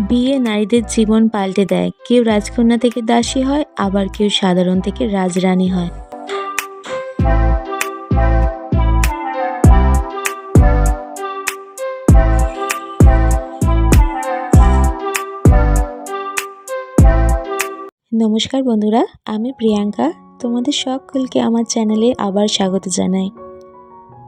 বিয়ে নারীদের জীবন পাল্টে দেয়। কেউ রাজকন্যা থেকে দাসী হয়, আবার কেউ সাধারণ থেকে রাজরানী হয়। নমস্কার বন্ধুরা, আমি প্রিয়াঙ্কা। তোমাদের সকলকে আমার চ্যানেলে আবার স্বাগত জানাই।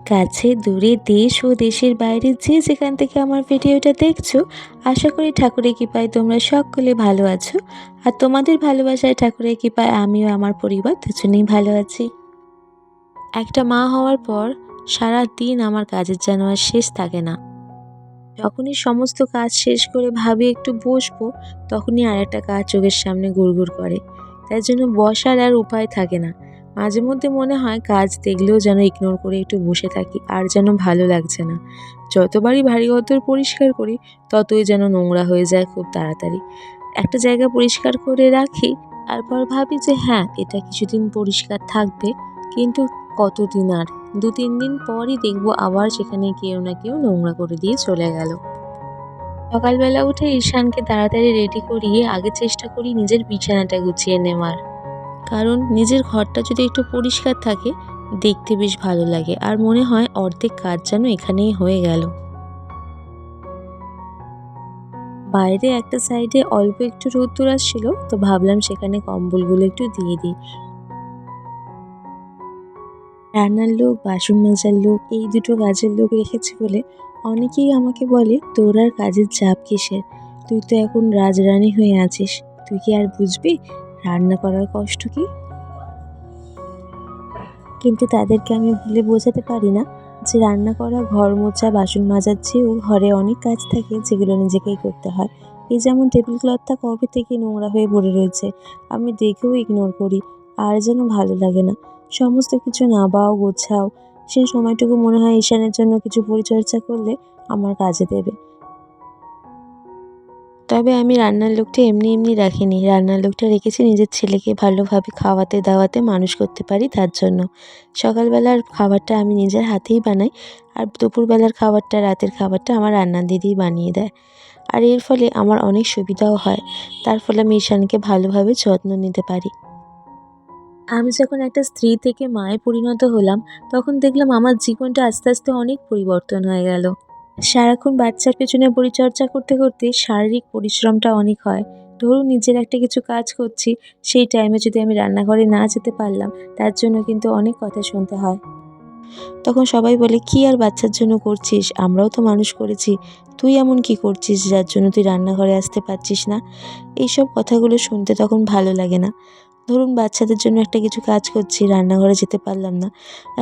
কাছে, দূরে, দেশ ও দেশের বাইরে যে যেখান থেকে আমার ভিডিওটা দেখছ, আশা করি ঠাকুরের কৃপায় তোমরা সকলে ভালো আছো। আর তোমাদের ভালোবাসায় ঠাকুরের কৃপায় আমিও আমার পরিবার দুজনেই ভালো আছি। একটা মা হওয়ার পর সারা দিন আমার কাজের যেন আর শেষ থাকে না। যখনই সমস্ত কাজ শেষ করে ভাবি একটু বসবো, তখনই আর একটা কাজ চোখের সামনে গুড়গুড় করে। তাই জন্য বসার আর উপায় থাকে না। মাঝে মধ্যে মনে হয় কাজ দেখলেও যেন ইগনোর করে একটু বসে থাকি, আর যেন ভালো লাগছে না। যতবারই ভারী ঘর পরিষ্কার করি, ততই যেন নোংরা হয়ে যায় খুব তাড়াতাড়ি। একটা জায়গা পরিষ্কার করে রাখি, তারপর ভাবি যে হ্যাঁ এটা কিছুদিন পরিষ্কার থাকবে, কিন্তু কতদিন আর? দু তিন দিন পরই দেখব আবার সেখানে কেউ না কেউ নোংরা করে দিয়ে চলে গেল। সকালবেলা উঠে ঈশানকে তাড়াতাড়ি রেডি করিয়ে আগে চেষ্টা করি নিজের বিছানাটা গুছিয়ে নেওয়ার। কারণ নিজের ঘরটা যদি একটু পরিষ্কার থাকে, দেখতে বেশ ভালো লাগে। আর মনে হয় অর্ধেক কাজ যেন এখানেই হয়ে গেল। বাইরে একটা সাইডে অল্প একটু রোদ্দুর আসছিল, তো ভাবলাম সেখানে কম্বলগুলো একটু দিয়ে দিই। রান্নার লোক, বাসন মাজার লোক, এই দুটো কাজের লোক রেখেছি বলে অনেকেই আমাকে বলে, তোর আর কাজের চাপ কিসের? তুই তো এখন রাজরানী হয়ে আছিস। তুই কি আর বুঝবি রান্না করার কষ্ট কি? কিন্তু তাদেরকে আমি ভুলে বোঝাতে পারি না যে রান্না করা, ঘর মোছা, বাসন মাজার চেয়েও ঘরে অনেক কাজ থাকে যেগুলো নিজেকেই করতে হয়। এই যেমন টেবিল ক্লথটা কবে থেকে নোংরা হয়ে পড়ে রয়েছে, আমি দেখেও ইগনোর করি, আর যেন ভালো লাগে না। সমস্ত কিছু নাবাও গোছাও, সেই সময়টুকু মনে হয় ঈশানের জন্য কিছু পরিচর্যা করলে আমার কাজে দেবে। তবে আমি রান্নার লোকটা এমনি এমনি রাখিনি। রান্নার লোকটা রেখেছি নিজের ছেলেকে ভালোভাবে খাওয়াতে দাওয়াতে মানুষ করতে পারি তার জন্য। সকালবেলার খাবারটা আমি নিজের হাতেই বানাই আর দুপুরবেলার খাবারটা, রাতের খাবারটা আমার রান্নার দিদিই বানিয়ে দেয়। আর এর ফলে আমার অনেক সুবিধাও হয়। তার ফলে আমি ঈশানকে ভালোভাবে যত্ন নিতে পারি। আমি যখন একটা স্ত্রী থেকে মায়ে পরিণত হলাম, তখন দেখলাম আমার জীবনটা আস্তে আস্তে অনেক পরিবর্তন হয়ে গেল। সারাক্ষণ বাচ্চার পেছনে পরিচর্যা করতে করতে শারীরিক পরিশ্রমটা অনেক হয়। ধরুন নিজের একটা কিছু কাজ করছি, সেই টাইমে যদি আমি রান্নাঘরে না যেতে পারলাম, তার জন্য কিন্তু অনেক কথা শুনতে হয়। তখন সবাই বলে, কি আর বাচ্চার জন্য করছিস? আমরাও তো মানুষ করেছি। তুই এমন কি করছিস যার জন্য তুই রান্নাঘরে আসতে পারছিস না? এইসব কথাগুলো শুনতে তখন ভালো লাগে না। ধরুন বাচ্চাদের জন্য একটা কিছু কাজ করছি, রান্নাঘরে যেতে পারলাম না।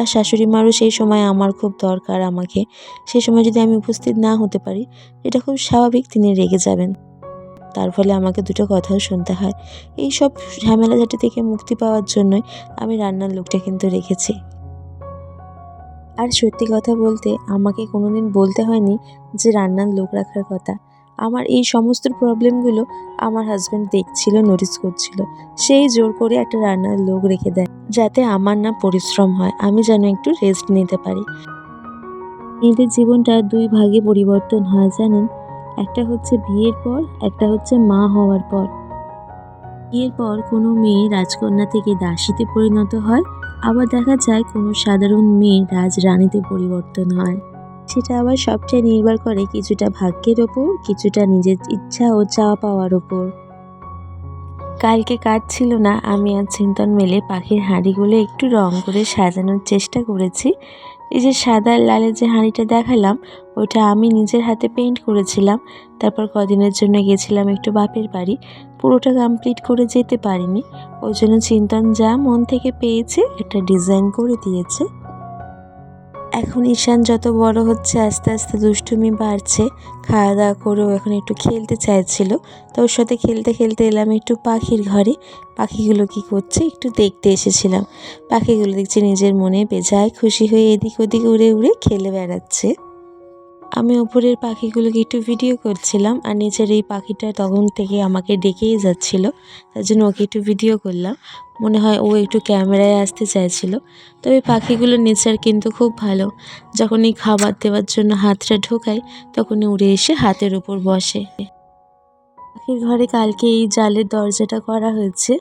আর শাশুড়ি মারও সেই সময় আমার খুব দরকার আমাকে। সেই সময় যদি আমি উপস্থিত না হতে পারি, এটা খুব স্বাভাবিক তিনি রেগে যাবেন। তার ফলে আমাকে দুটো কথাও শুনতে হয়। এই সব ঝামেলাঝাটি থেকে মুক্তি পাওয়ার জন্যই আমি রান্নার লোকটা কিন্তু রেখেছি। আর সত্যি কথা বলতে, আমাকে কোনোদিন বলতে হয়নি যে রান্নার লোক রাখার কথা। আমার এই সমস্ত প্রবলেমগুলো আমার হাজব্যান্ড দেখছিল নোটিস করছিল। সেই জোর করে একটা রান্নার লোক রেখে দেয়, যাতে আমার না পরিশ্রম হয়, আমি যেন একটু রেস্ট নিতে পারি। মেয়েদের জীবনটা দুই ভাগে পরিবর্তন হয়, জানেন? একটা হচ্ছে বিয়ের পর, একটা হচ্ছে মা হওয়ার পর। বিয়ের পর কোনো মেয়ে রাজকন্যা থেকে দাসীতে পরিণত হয়, আবার দেখা যায় কোনো সাধারণ মেয়ে রাজরানীতে পরিবর্তন হয়। সেটা আবার সবটাই নির্ভর করে কিছুটা ভাগ্যের ওপর, কিছুটা নিজের ইচ্ছা ও চাওয়া পাওয়ার ওপর। কালকে কাজ ছিল না, আমি আর চিন্তন মেলে পাখির হাঁড়িগুলো একটু রং করে সাজানোর চেষ্টা করেছি। এই যে সাদা লালের যে হাঁড়িটা দেখালাম, ওটা আমি নিজের হাতে পেইন্ট করেছিলাম। তারপর কদিনের জন্য গেছিলাম একটু বাপের বাড়ি। পুরোটা কমপ্লিট করে যেতে পারিনি। ওই জন্য চিন্তন যা মন থেকে পেয়েছে, একটা ডিজাইন করে দিয়েছে। এখন ঈশান যত বড় হচ্ছে, আস্তে আস্তে দুষ্টুমি বাড়ছে। খাওয়া দাওয়া করেও এখন একটু খেলতে চাইছিল। তো ওর সাথে খেলতে খেলতে এলাম একটু পাখির ঘরে। পাখিগুলো কি করছে? একটু দেখতে এসেছিলাম। পাখিগুলো দেখছি নিজের মনে বেজায় খুশি হয়ে এদিক ওদিক উড়ে উড়ে খেলে বেড়াচ্ছে। আমি উপরের পাখিগুলোকে একটু ভিডিও করছিলাম আর নিচের এই পাখিটা তখন থেকে আমাকে ডেকেই যাচ্ছিল। তার জন্য ওকে একটু ভিডিও করলাম। মনে হয় ও একটু ক্যামেরায় আসতে চাইছিল। তবে পাখিগুলো নেচার কিন্তু খুব ভালো। যখনই খাবার দেওয়ার জন্য হাতটা ঢোকাই তখনই উড়ে এসে হাতের উপর বসে। পাখির ঘরে কালকে এই জালের দরজাটা করা হয়েছে।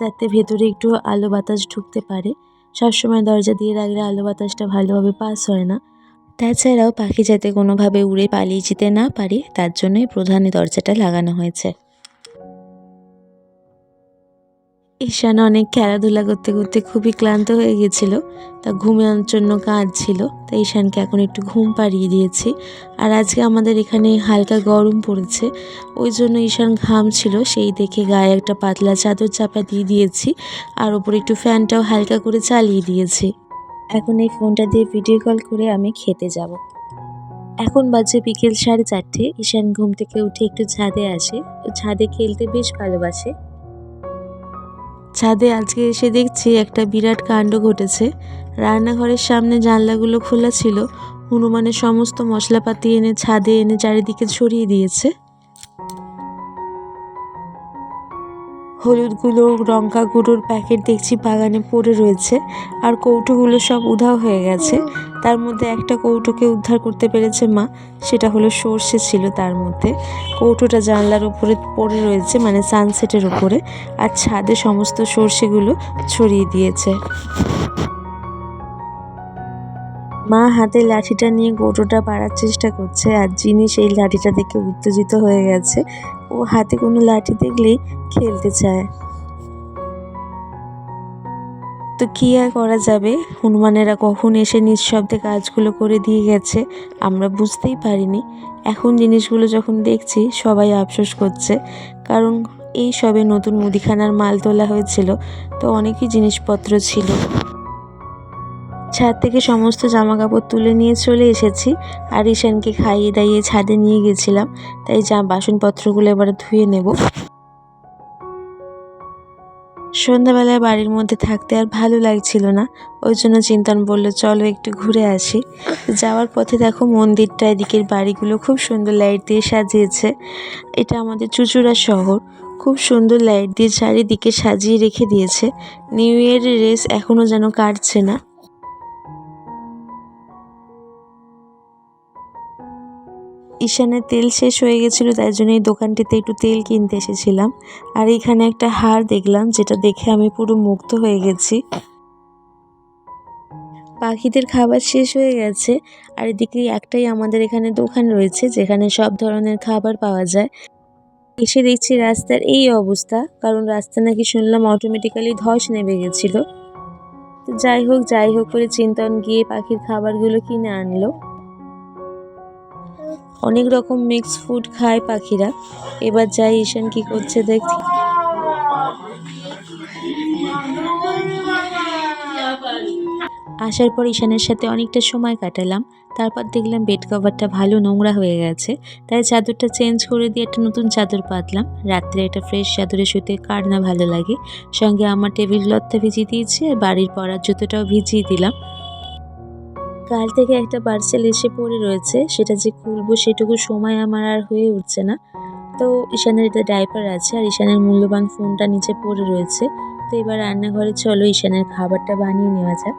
যাতে ভেতরে একটু আলো বাতাস ঢুকতে পারে। সবসময় দরজা দিয়ে রাখলে আলো বাতাসটা ভালোভাবে পাস হয় না। তাছাড়াও পাখি যাতে কোনোভাবে উড়ে পালিয়ে যেতে না পারে, তার জন্যই প্রধান দরজাটা লাগানো হয়েছে। ঈশান অনেক খেলাধুলা করতে করতে খুবই ক্লান্ত হয়ে গেছিল। তা ঘুমানোর জন্য কাজ কাঁদছিল তাই ঈশানকে এখন একটু ঘুম পাড়িয়ে দিয়েছি। আর আজকে আমাদের এখানে হালকা গরম পড়েছে, ওই জন্য ঈশান ঘাম ছিল, সেই দেখে গায়ে একটা পাতলা চাদর চাপা দিয়ে দিয়েছি, আর ওপরে একটু ফ্যানটাও হালকা করে চালিয়ে দিয়েছি। এখন এই ফোনটা দিয়ে ভিডিও কল করে আমি খেতে যাব। এখন বাজে বিকেল সাড়ে চারটে। ঈশান ঘুম থেকে উঠে একটু ছাদে আসে। ছাদে খেলতে বেশ ভালোবাসে। ছাদে আজকে এসে দেখছি একটা বিরাট কাণ্ড ঘটেছে। রান্নাঘরের সামনে জানলাগুলো খোলা ছিল। হনুমানের সমস্ত মশলাপাতি এনে ছাদে এনে চারিদিকে ছড়িয়ে দিয়েছে। হলুদ গুঁড়ো লঙ্কা গুঁড়োর প্যাকেট দেখছি বাগানে পড়ে রয়েছে, আর কৌটোগুলো সব উধাও হয়ে গেছে। তার মধ্যে একটা কৌটোকে উদ্ধার করতে পেরেছে মা, সেটা হলো সর্ষে ছিল তার মধ্যে। কৌটোটা জানলার উপরে পড়ে রয়েছে মানে সানসেটের উপরে আর ছাদে সমস্ত সর্ষেগুলো ছড়িয়ে দিয়েছে। মা হাতে লাঠিটা নিয়ে কৌটোটা পাড়ার চেষ্টা করছে, আর যিনি সেই লাঠিটা দেখে উত্তেজিত হয়ে গেছে ও হাতে কোনো লাঠি দেখলেই খেলতে চায়। তো কী আর করা যাবে? হনুমানেরা কখন এসে নিঃশব্দে কাজগুলো করে দিয়ে গেছে, আমরা বুঝতেই পারিনি। এখন জিনিসগুলো যখন দেখছি, সবাই আফসোস করছে। কারণ এই সবে নতুন মুদিখানার মাল তোলা হয়েছিল, তো অনেকই জিনিসপত্র ছিল। ছাদ থেকে সমস্ত জামা কাপড় তুলে নিয়ে চলে এসেছি। আর ঈশানকে খাইয়ে দাইয়ে ছাদে নিয়ে গেছিলাম। তাই যা বাসনপত্রগুলো এবারে ধুয়ে নেব। সন্ধ্যাবেলায় বাড়ির মধ্যে থাকতে আর ভালো লাগছিল না। ওই জন্য চিন্তন বলল, চলো একটু ঘুরে আসি। যাওয়ার পথে দেখো মন্দিরটা, এদিকের বাড়িগুলো খুব সুন্দর লাইট দিয়ে সাজিয়েছে। এটা আমাদের চুচুড়া শহর। খুব সুন্দর লাইট দিয়ে চারিদিকে সাজিয়ে রেখে দিয়েছে। নিউ ইয়ারের রেস এখনও যেন কাটছে না। ঈশানের তেল শেষ হয়ে গেছিল, তাই জন্য এই দোকানটিতে একটু তেল কিনতে এসেছিলাম। আর এইখানে একটা হার দেখলাম, যেটা দেখে আমি পুরো মুগ্ধ হয়ে গেছি। পাখিদের খাবার শেষ হয়ে গেছে। আর এদিকে একটাই আমাদের এখানে দোকান রয়েছে, যেখানে সব ধরনের খাবার পাওয়া যায়। এসে দেখছি রাস্তার এই অবস্থা, কারণ রাস্তা নাকি শুনলাম অটোমেটিক্যালি ধস নেমে গেছিল। তো যাই হোক যাই হোক করে চিন্তন গিয়ে পাখির খাবারগুলো কিনে আনলো। অনেক রকম মিক্স ফুড খায় পাখিরা। এবার যাই ঈশান কি করছে দেখছি। আসার পর ঈশানের সাথে অনেকটা সময় কাটালাম। তারপর দেখলাম বেড কভারটা ভালো নোংরা হয়ে গেছে। তাই চাদরটা চেঞ্জ করে দিয়ে একটা নতুন চাদর পাতলাম। রাত্রে একটা ফ্রেশ চাদরে শুতে কার না ভালো লাগে। সঙ্গে আমার টেবিল ক্লথটা ভিজিয়ে দিয়েছি আর বাড়ির পরার জুতোটাও ভিজিয়ে দিলাম। কাল থেকে একটা পার্সেল এসে পড়ে রয়েছে, সেটা যে খুলবো সেটুকু সময় আমার আর হয়ে উঠছে না। তো ঈশানের এটা ডাইপার আছে আর ঈশানের মূল্যবান ফোনটা নিচে পড়ে রয়েছে। তো এবার রান্নাঘরে চলো, ঈশানের খাবারটা বানিয়ে নেওয়া যাক।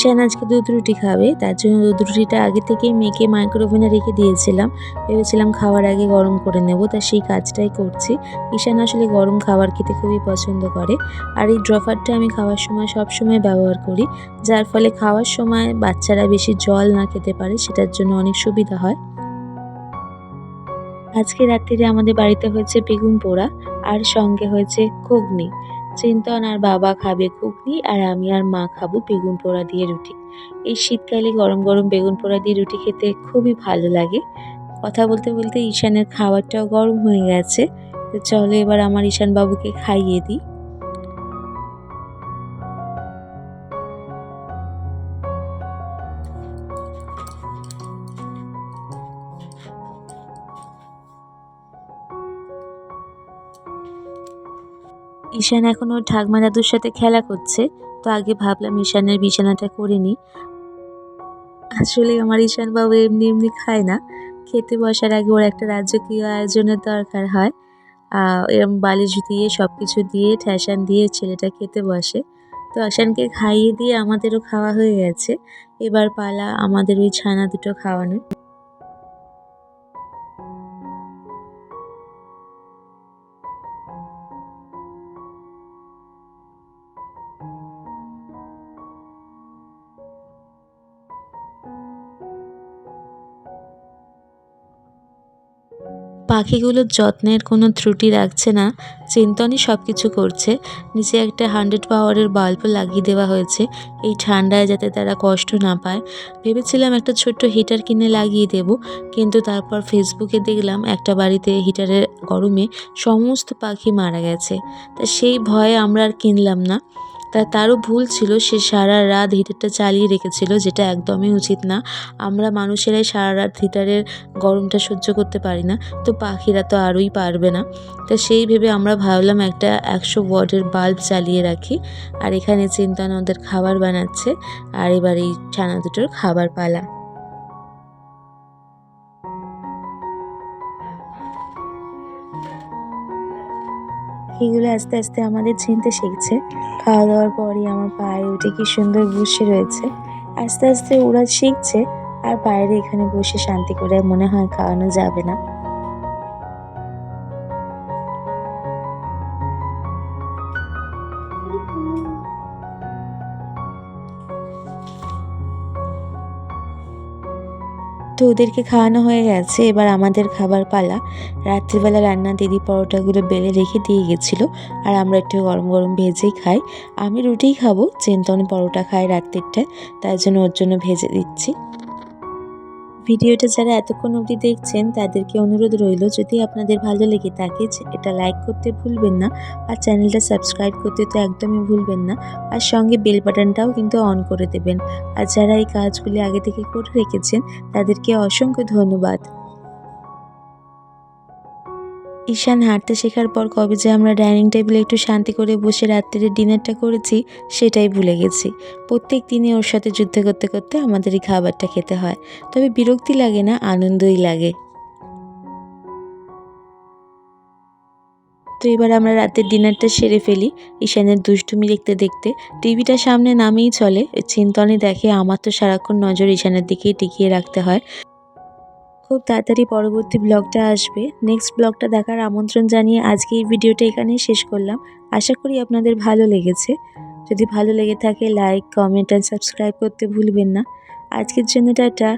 ঈশান আজকে দুধ রুটি খাবে, তার জন্য দুধ রুটিটা আগে থেকেই মেখে মাইক্রোওভেনে রেখে দিয়েছিলাম। ভেবেছিলাম খাওয়ার আগে গরম করে নেব, তা সেই কাজটাই করছি। ঈশান আসলে গরম খাবার খেতে খুবই পছন্দ করে, আর এই ড্রফারটা আমি খাওয়ার সময় সব সময় ব্যবহার করি, যার ফলে খাওয়ার সময় বাচ্চারা বেশি জল না খেতে পারে, সেটার জন্য অনেক সুবিধা হয়। আজকে রাত্রিরে আমাদের বাড়িতে হয়েছে বেগুন পোড়া, আর সঙ্গে হয়েছে ঘুগনি। চিন্তন আর বাবা খাবে ঘুগনি আর আমি আর মা খাব বেগুন পোড়া দিয়ে রুটি। এই শীতকালে গরম গরম বেগুন পোড়া দিয়ে রুটি খেতে খুবই ভালো লাগে। কথা বলতে বলতে ঈশানের খাবারটাও গরম হয়ে গেছে। তো চলো এবার আমার ঈশান বাবুকে খাইয়ে দিই। ঈশান এখন ওর ঠাকমা দাদুর সাথে খেলা করছে। তো আগে ভাবলাম ঈশানের বিছানাটা করে নিই। আসলে আমার ঈশান বাবু এমনি এমনি খায় না। খেতে বসার আগে ওর একটা রাজকীয় আয়োজনের দরকার হয়। এরম বালিশ দিয়ে সব কিছু দিয়ে ঠ্যাসান দিয়ে ছেলেটা খেতে বসে। তো আসানকে খাইয়ে দিয়ে আমাদেরও খাওয়া হয়ে গেছে। এবার পালা আমাদের ওই ছানা দুটো খাওয়ানোর। পাখিগুলোর যত্নের কোনো ত্রুটি রাখছে না, চিন্তনই সব কিছু করছে। নিচে একটা হান্ড্রেড পাওয়ারের বাল্বও লাগিয়ে দেওয়া হয়েছে, এই ঠান্ডায় যাতে তারা কষ্ট না পায়। ভেবেছিলাম একটা ছোট্ট হিটার কিনে লাগিয়ে দেব, কিন্তু তারপর ফেসবুকে দেখলাম একটা বাড়িতে হিটারের গরমে সমস্ত পাখি মারা গেছে। তা সেই ভয়ে আমরা আর কিনলাম না। তা তারও ভুল ছিল, সে সারা রাত হিটারটা চালিয়ে রেখেছিল, যেটা একদমই উচিত না। আমরা মানুষেরাই সারা রাত হিটারের গরমটা সহ্য করতে পারি না, তো পাখিরা তো আরোই পারবে না। তো সেই ভেবে আমরা ভাবলাম একটা একশো ওয়ার্ডের বাল্ব চালিয়ে রাখি, আর এখানে চিন্তান ওদের খাবার বানাচ্ছে, আর এবার এই ছানা দুটোর খাবার পালা। পাখিগুলো আস্তে আস্তে আমাদের চিনতে শিখছে। খাওয়া দাওয়ার পরই আমার পায়ে উঠে কি সুন্দর বসে রয়েছে। আস্তে আস্তে ওরা শিখছে, আর বাইরে এখানে বসে শান্তি করে মনে হয় খাওয়ানো যাবে না। তো ওদেরকে খাওয়ানো হয়ে গেছে। এবার আমাদের খাবার পালা। রাত্রিবেলা রান্না দিদি পরোটাগুলো বেলে রেখে দিয়ে গেছিল। আর আমরা একটু গরম গরম ভেজেই খাই। আমি রুটিই খাব। চিন্তন পরোটা খাই রাত্রিরটায়। তাই জন্য ওর জন্য ভেজে দিচ্ছি। ভিডিওটা যারা এতক্ষণ অবধি দেখছেন, তাদেরকে অনুরোধ রইল, যদি আপনাদের ভালো লেগে থাকে এটা লাইক করতে ভুলবেন না, আর চ্যানেলটা সাবস্ক্রাইব করতে তো একদমই ভুলবেন না, আর সঙ্গে বেল বাটনটাও কিন্তু অন করে দেবেন। আর যারা এই কাজগুলি আগে থেকে করে রেখেছেন, তাদেরকে অসংখ্য ধন্যবাদ। ঈশান হাঁটতে শেখার পর কবে যে আমরা ডাইনিং টেবিলে একটু শান্তি করে বসে রাত্রির ডিনারটা করেছি, সেটাই ভুলে গেছি। প্রত্যেক দিনই ওর সাথে যুদ্ধ করতে করতে আমাদের এই খাবারটা খেতে হয়। তবে বিরক্তি লাগে না, আনন্দই লাগে। তো এবার আমরা রাতের ডিনারটা সেরে ফেলি ঈশানের দুষ্টুমি দেখতে দেখতে। টিভিটা সামনে নামেই চলে। চিন্তনে দেখে আমার তো সারাক্ষণ নজর ঈশানের দিকেই টিকিয়ে রাখতে হয়। খুব তাড়াতাড়ি পরবর্তী ব্লগটা আসবে। নেক্সট ব্লগটা দেখার আমন্ত্রণ জানিয়ে আজকে এই ভিডিওটা এখানেই শেষ করলাম। আশা করি আপনাদের ভালো লেগেছে। যদি ভালো লেগে থাকে লাইক কমেন্ট অ্যান্ড সাবস্ক্রাইব করতে ভুলবেন না। আজকের জন্য টাটা।